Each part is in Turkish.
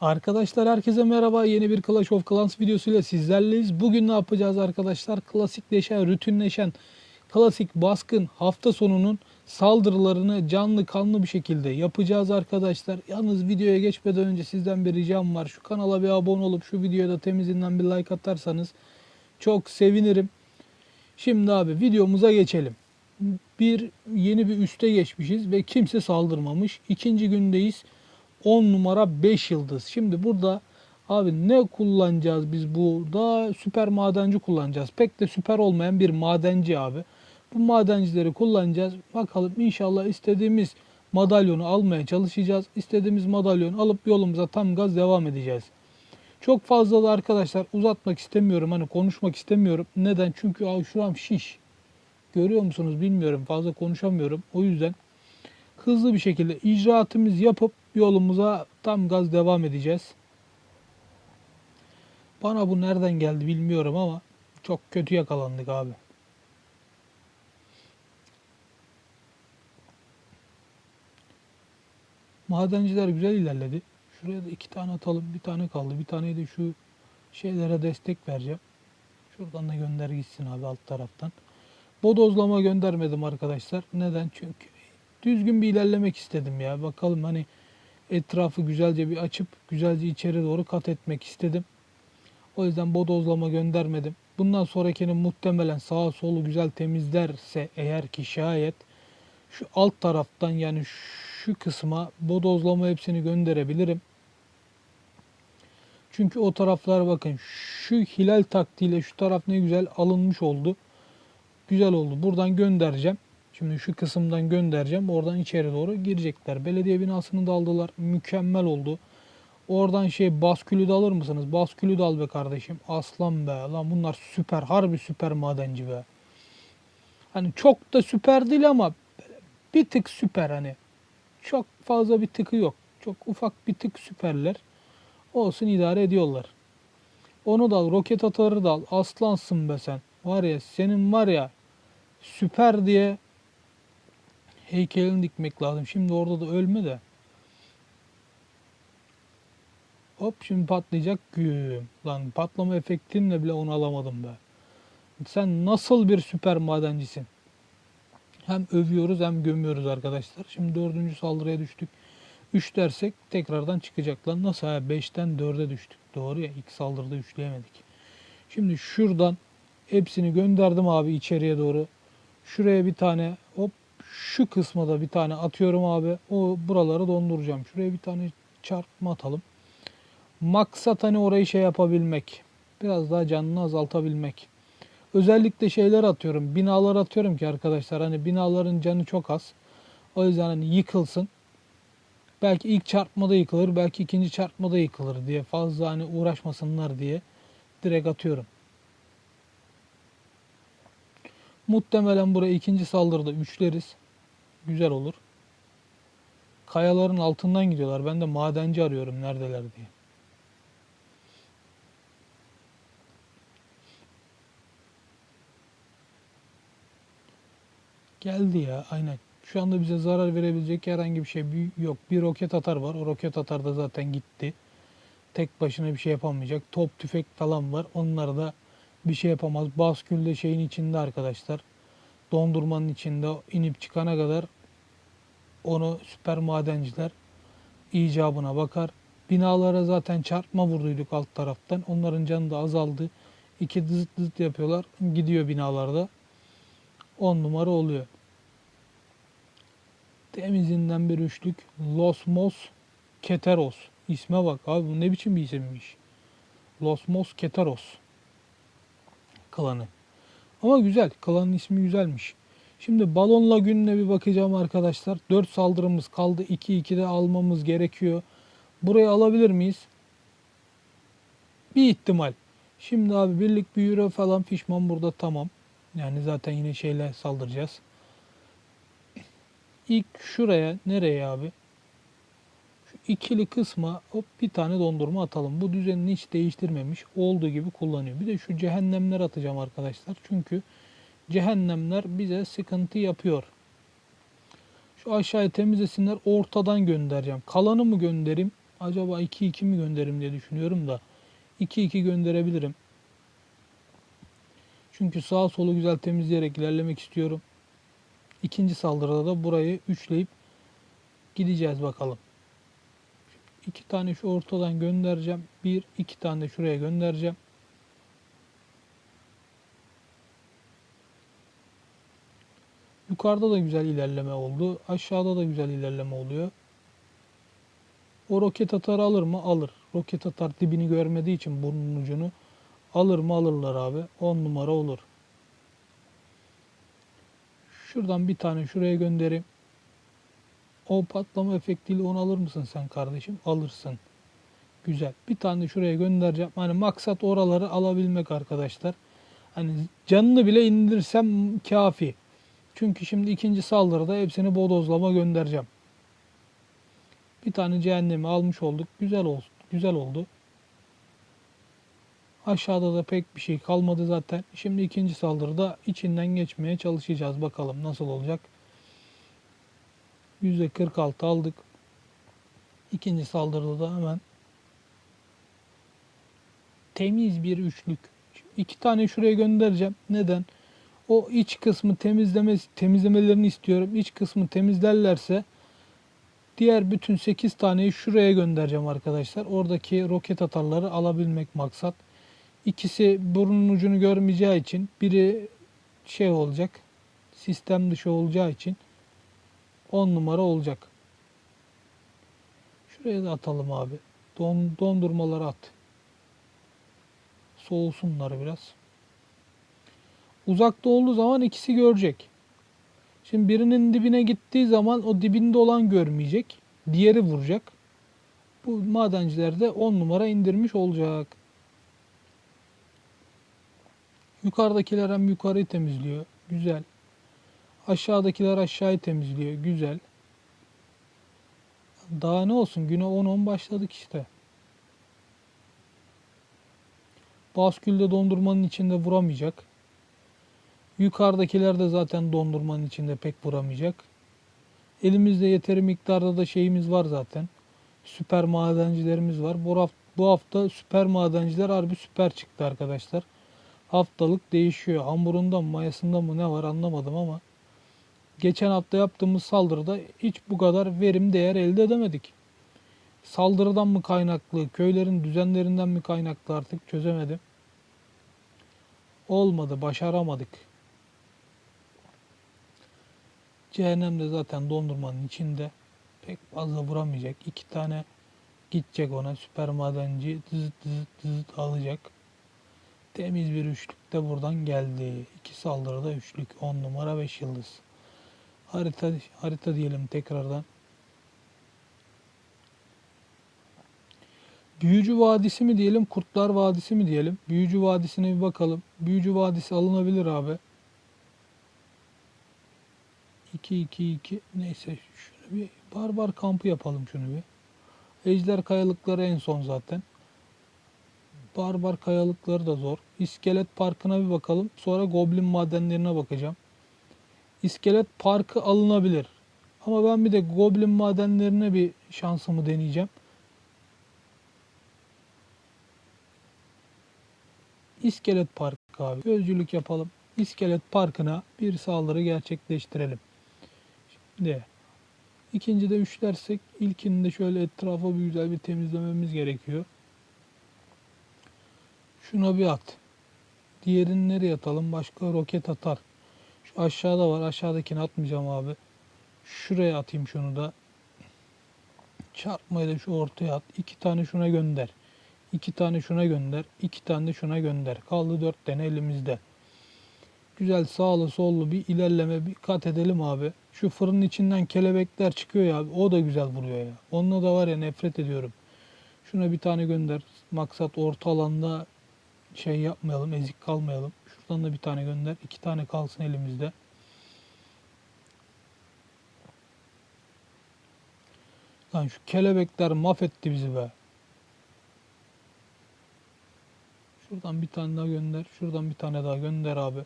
Arkadaşlar herkese merhaba. Yeni bir Clash of Clans videosuyla sizlerleyiz. Bugün ne yapacağız arkadaşlar? Klasikleşen, rutinleşen, klasik baskın hafta sonunun saldırılarını canlı kanlı bir şekilde yapacağız arkadaşlar. Yalnız videoya geçmeden önce sizden bir ricam var. Şu kanala bir abone olup şu videoya da temizinden bir like atarsanız çok sevinirim. Şimdi abi videomuza geçelim. Bir yeni bir üste geçmişiz ve kimse saldırmamış. İkinci gündeyiz. 10 numara 5 yıldız. Şimdi burada abi ne kullanacağız biz burada? Süper madenci kullanacağız. Pek de süper olmayan bir madenci abi. Bu madencileri kullanacağız. Bakalım inşallah istediğimiz madalyonu almaya çalışacağız. İstediğimiz madalyonu alıp yolumuza tam gaz devam edeceğiz. Çok fazla da arkadaşlar uzatmak istemiyorum. Hani konuşmak istemiyorum. Neden? Çünkü abi şuram şiş. Görüyor musunuz bilmiyorum. Fazla konuşamıyorum. O yüzden hızlı bir şekilde icraatımız yapıp yolumuza tam gaz devam edeceğiz. Bana bu nereden geldi bilmiyorum ama çok kötü yakalandık abi. Madenciler güzel ilerledi. Şuraya da iki tane atalım. Bir tane kaldı. Bir tane de şu şeylere destek vereceğim. Şuradan da gönder gitsin abi alt taraftan. Bodozlama göndermedim arkadaşlar. Neden? Çünkü düzgün bir ilerlemek istedim ya. Bakalım hani etrafı güzelce bir açıp güzelce içeri doğru kat etmek istedim. O yüzden bodozlama göndermedim. Bundan sonrakinin muhtemelen sağa solu güzel temizlerse eğer ki şayet şu alt taraftan yani şu kısma bodozlama hepsini gönderebilirim. Çünkü o taraflar bakın şu hilal taktiğiyle şu taraf ne güzel alınmış oldu. Güzel oldu. Buradan göndereceğim. Şimdi şu kısımdan göndereceğim. Oradan içeri doğru girecekler. Belediye binasını da aldılar. Mükemmel oldu. Oradan şey baskülü de alır mısınız? Baskülü de al be kardeşim. Aslan be. Lan bunlar süper. Harbi süper madenci be. Hani çok da süper değil ama bir tık süper hani. Çok fazla bir tıkı yok. Çok ufak bir tık süperler. Olsun idare ediyorlar. Onu da al. Roket atarı da al. Aslansın be sen. Var ya senin var ya süper diye heykelini dikmek lazım. Şimdi orada da ölme de. Hop şimdi patlayacak. Lan patlama efektimle bile onu alamadım be. Sen nasıl bir süper madencisin? Hem övüyoruz hem gömüyoruz arkadaşlar. Şimdi dördüncü saldırıya düştük. 3 dersek tekrardan çıkacak lan. Nasıl ha? 5'ten 4'e düştük. Doğru ya ilk saldırıda üçleyemedik. Şimdi şuradan hepsini gönderdim abi içeriye doğru. Şuraya bir tane hop şu kısma da bir tane atıyorum abi. O buraları donduracağım. Şuraya bir tane çarpma atalım. Maksat hani orayı şey yapabilmek. Biraz daha canını azaltabilmek. Özellikle şeyler atıyorum. Binalar atıyorum ki arkadaşlar hani binaların canı çok az. O yüzden hani yıkılsın. Belki ilk çarpmada yıkılır, belki ikinci çarpmada yıkılır diye fazla hani uğraşmasınlar diye direkt atıyorum. Muhtemelen buraya ikinci saldırıda üçleriz. Güzel olur. Kayaların altından gidiyorlar. Ben de madenci arıyorum neredeler diye. Geldi ya aynen. Şu anda bize zarar verebilecek herhangi bir şey yok. Bir roket atar var. O roket atar da zaten gitti. Tek başına bir şey yapamayacak. Top tüfek falan var. Onlar da bir şey yapamaz. Baskül de şeyin içinde arkadaşlar. Dondurmanın içinde inip çıkana kadar onu süper madenciler icabına bakar. Binalara zaten çarpma vurduyduk alt taraftan. Onların canı da azaldı. İki zıt zıt yapıyorlar. Gidiyor binalarda. 10 numara oluyor. Temizinden bir üçlük. Losmos Keteros. İsme bak abi bu ne biçim bir isimmiş. Losmos Keteros. Klanı. Ama güzel. Klanın ismi güzelmiş. Şimdi Balon Lagün'üne bir bakacağım arkadaşlar. 4 saldırımız kaldı. 2-2'de almamız gerekiyor. Burayı alabilir miyiz? Bir ihtimal. Şimdi abi birlik büyüre falan pişman burada tamam. Yani zaten yine şeyle saldıracağız. İlk şuraya nereye abi? İkili kısma hop bir tane dondurma atalım. Bu düzenini hiç değiştirmemiş. Olduğu gibi kullanıyor. Bir de şu cehennemler atacağım arkadaşlar. Çünkü cehennemler bize sıkıntı yapıyor. Şu aşağıya temizlesinler. Ortadan göndereceğim. Kalanı mı göndereyim? Acaba 2-2 mi gönderim diye düşünüyorum da 2-2 gönderebilirim. Çünkü sağ solu güzel temizleyerek ilerlemek istiyorum. İkinci saldırıda da burayı üçleyip gideceğiz bakalım. İki tane şu ortadan göndereceğim. Bir, iki tane de şuraya göndereceğim. Yukarıda da güzel ilerleme oldu. Aşağıda da güzel ilerleme oluyor. O roket atar alır mı? Alır. Roket atar dibini görmediği için burnun ucunu alır mı? Alırlar abi. 10 numara olur. Şuradan bir tane şuraya göndereyim. O patlama efektiyle onu alır mısın sen kardeşim? Alırsın. Güzel. Bir tane şuraya göndereceğim. Hani maksat oraları alabilmek arkadaşlar. Hani canını bile indirsem kafi. Çünkü şimdi ikinci saldırıda hepsini bodozlama göndereceğim. Bir tane cehennemi almış olduk. Güzel oldu. Güzel oldu. Aşağıda da pek bir şey kalmadı zaten. Şimdi ikinci saldırıda içinden geçmeye çalışacağız. Bakalım nasıl olacak. %46 aldık. İkinci saldırıda da hemen temiz bir üçlük. İki tane şuraya göndereceğim. Neden? O iç kısmı temizleme, temizlemelerini istiyorum. İç kısmı temizlerlerse diğer bütün 8 taneyi şuraya göndereceğim arkadaşlar. Oradaki roket atarları alabilmek maksat. İkisi burnun ucunu görmeyeceği için biri şey olacak. Sistem dışı olacağı için 10 numara olacak. Şuraya da atalım abi. Don, dondurmaları at. Soğusunlar biraz. Uzakta olduğu zaman ikisi görecek. Şimdi birinin dibine gittiği zaman o dibinde olan görmeyecek. Diğeri vuracak. Bu madenciler de 10 numara indirmiş olacak. Yukarıdakiler hem yukarıyı temizliyor. Güzel. Aşağıdakiler aşağıyı temizliyor. Güzel. Daha ne olsun? Güne 10-10 başladık işte. Baskülde dondurmanın içinde vuramayacak. Yukarıdakiler de zaten dondurmanın içinde pek vuramayacak. Elimizde yeteri miktarda da şeyimiz var zaten. Süper madencilerimiz var. Bu hafta, bu hafta süper madenciler harbi süper çıktı arkadaşlar. Haftalık değişiyor. Hamurunda mı mayasında mı ne var anlamadım ama geçen hafta yaptığımız saldırıda hiç bu kadar verim değer elde edemedik. Saldırıdan mı kaynaklı, köylerin düzenlerinden mi kaynaklı artık çözemedim. Olmadı, başaramadık. Cehennem de zaten dondurmanın içinde. Pek fazla vuramayacak. İki tane gidecek ona. Süper madenci dızıt dızıt dızıt alacak. Temiz bir üçlük de buradan geldi. İki saldırıda üçlük. 10 numara 5 yıldız. Harita, harita diyelim tekrardan. Büyücü Vadisi mi diyelim, Kurtlar Vadisi mi diyelim? Büyücü Vadisi'ne bir bakalım. Büyücü Vadisi alınabilir abi. 2 2 2 neyse şunu bir barbar kampı yapalım şunu bir. Ejder kayalıkları en son zaten. Barbar kayalıkları da zor. İskelet Parkı'na bir bakalım. Sonra Goblin madenlerine bakacağım. İskelet Parkı alınabilir. Ama ben bir de Goblin madenlerine bir şansımı deneyeceğim. İskelet Parkı abi. Gözcülük yapalım. İskelet Parkı'na bir saldırı gerçekleştirelim. Şimdi ikinci de üçlersek ilkinde şöyle etrafa bir güzel bir temizlememiz gerekiyor. Şuna bir at. Diğerini nereye atalım? Başka roket atar. Aşağıda var. Aşağıdakini atmayacağım abi. Şuraya atayım şunu da. Çarpmayı da şu ortaya at. İki tane şuna gönder. İki tane şuna gönder. iki tane de şuna gönder. Kaldı dört tane elimizde. Güzel sağlı sollu bir ilerleme bir kat edelim abi. Şu fırının içinden kelebekler çıkıyor ya. O da güzel vuruyor ya. Onunla da var ya nefret ediyorum. Şuna bir tane gönder. Maksat orta alanda şey yapmayalım, ezik kalmayalım. Şuradan da bir tane gönder. iki tane kalsın elimizde. Lan şu kelebekler mahvetti bizi be. Şuradan bir tane daha gönder. Şuradan bir tane daha gönder abi.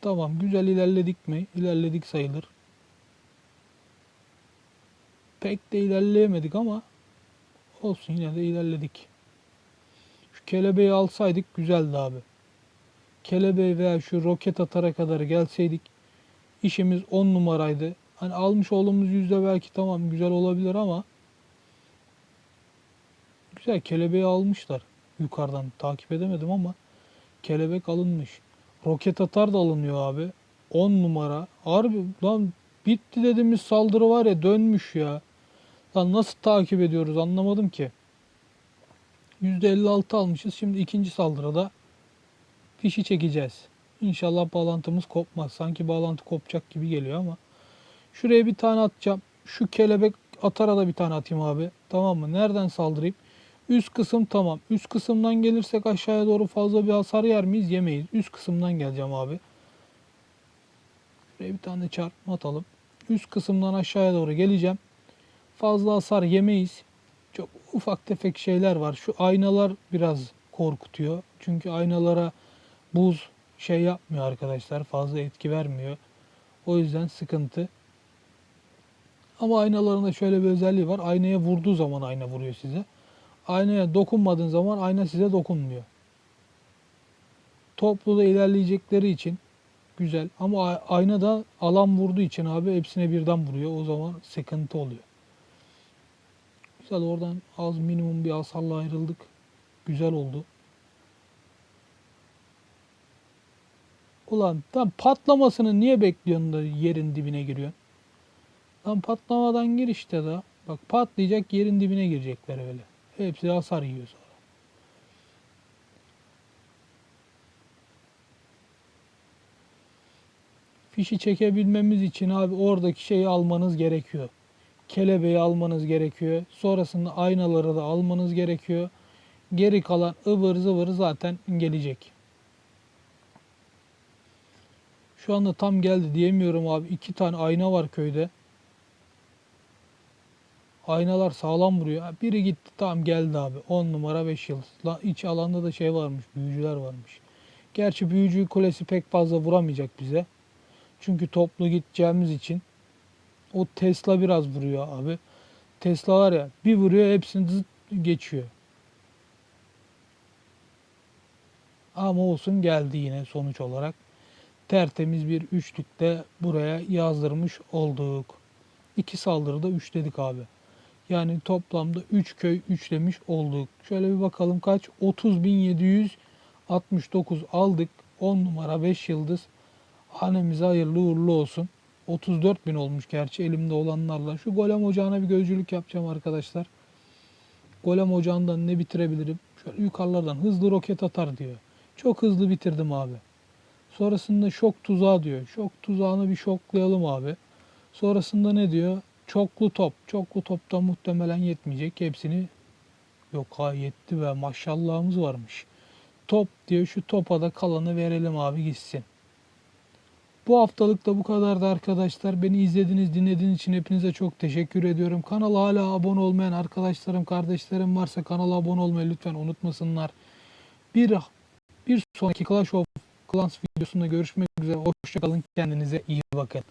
Tamam güzel ilerledik mi? İlerledik sayılır. Pek de ilerleyemedik ama Olsun yine de ilerledik. Şu kelebeği alsaydık güzeldi abi. Kelebeği veya şu roket atara kadar gelseydik işimiz 10 numaraydı. Hani almış olduğumuz yüzde belki tamam güzel olabilir ama güzel kelebeği almışlar yukarıdan takip edemedim ama kelebek alınmış. Roket atar da alınıyor abi. 10 numara. Harbi lan bitti dediğimiz saldırı var ya dönmüş ya. Lan nasıl takip ediyoruz anlamadım ki. %56 almışız. Şimdi ikinci saldırıda fişi çekeceğiz. İnşallah bağlantımız kopmaz. Sanki bağlantı kopacak gibi geliyor ama. Şuraya bir tane atacağım. Şu kelebek atara da bir tane atayım abi. Tamam mı? Nereden saldırayım? Üst kısım tamam. Üst kısımdan gelirsek aşağıya doğru fazla bir hasar yer miyiz? Yemeyiz. Üst kısımdan geleceğim abi. Şuraya bir tane çarpma atalım. Üst kısımdan aşağıya doğru geleceğim. Fazla hasar yemeyiz. Çok ufak tefek şeyler var. Şu aynalar biraz korkutuyor. Çünkü aynalara buz şey yapmıyor arkadaşlar. Fazla etki vermiyor. O yüzden sıkıntı. Ama aynaların da şöyle bir özelliği var. Aynaya vurduğu zaman ayna vuruyor size. Aynaya dokunmadığın zaman ayna size dokunmuyor. Topluda ilerleyecekleri için güzel. Ama a- aynada alan vurduğu için abi hepsine birden vuruyor. O zaman sıkıntı oluyor. Güzel oradan az minimum bir hasarla ayrıldık. Güzel oldu. Ulan tam patlamasını niye bekliyorsun da yerin dibine giriyorsun? Lan patlamadan gir işte da. Bak patlayacak yerin dibine girecekler öyle. Hepsi hasar yiyor sonra. Fişi çekebilmemiz için abi oradaki şeyi almanız gerekiyor. Kelebeği almanız gerekiyor. Sonrasında aynaları da almanız gerekiyor. Geri kalan ıvır zıvır zaten gelecek. Şu anda tam geldi diyemiyorum abi. İki tane ayna var köyde. Aynalar sağlam vuruyor. Biri gitti tamam geldi abi. 10 numara 5 yıldız. La, iç alanda da şey varmış. Büyücüler varmış. Gerçi büyücü kulesi pek fazla vuramayacak bize. Çünkü toplu gideceğimiz için. O Tesla biraz vuruyor abi. Tesla var ya bir vuruyor hepsini zıt geçiyor. Ama olsun geldi yine sonuç olarak. Tertemiz bir üçlükte buraya yazdırmış olduk. İki saldırıda üçledik abi. Yani toplamda 3 köy üçlemiş olduk. Şöyle bir bakalım kaç? 30.769 aldık. 10 numara 5 yıldız. Hanemize hayırlı uğurlu olsun. 34.000 olmuş gerçi elimde olanlarla. Şu golem ocağına bir gözcülük yapacağım arkadaşlar. Golem ocağından ne bitirebilirim? Şöyle yukarılardan hızlı roket atar diyor. Çok hızlı bitirdim abi. Sonrasında şok tuzağı diyor. Şok tuzağını bir şoklayalım abi. Sonrasında ne diyor? Çoklu top. Çoklu topta muhtemelen yetmeyecek. Hepsini yok ha yetti ve maşallahımız varmış. Top diyor şu topa da kalanı verelim abi gitsin. Bu haftalık da bu kadardı arkadaşlar. Beni izlediğiniz, dinlediğiniz için hepinize çok teşekkür ediyorum. Kanala hala abone olmayan arkadaşlarım, kardeşlerim varsa kanala abone olmayı lütfen unutmasınlar. Bir bir sonraki Clash of Clans videosunda görüşmek üzere. Hoşçakalın. Kendinize iyi bakın.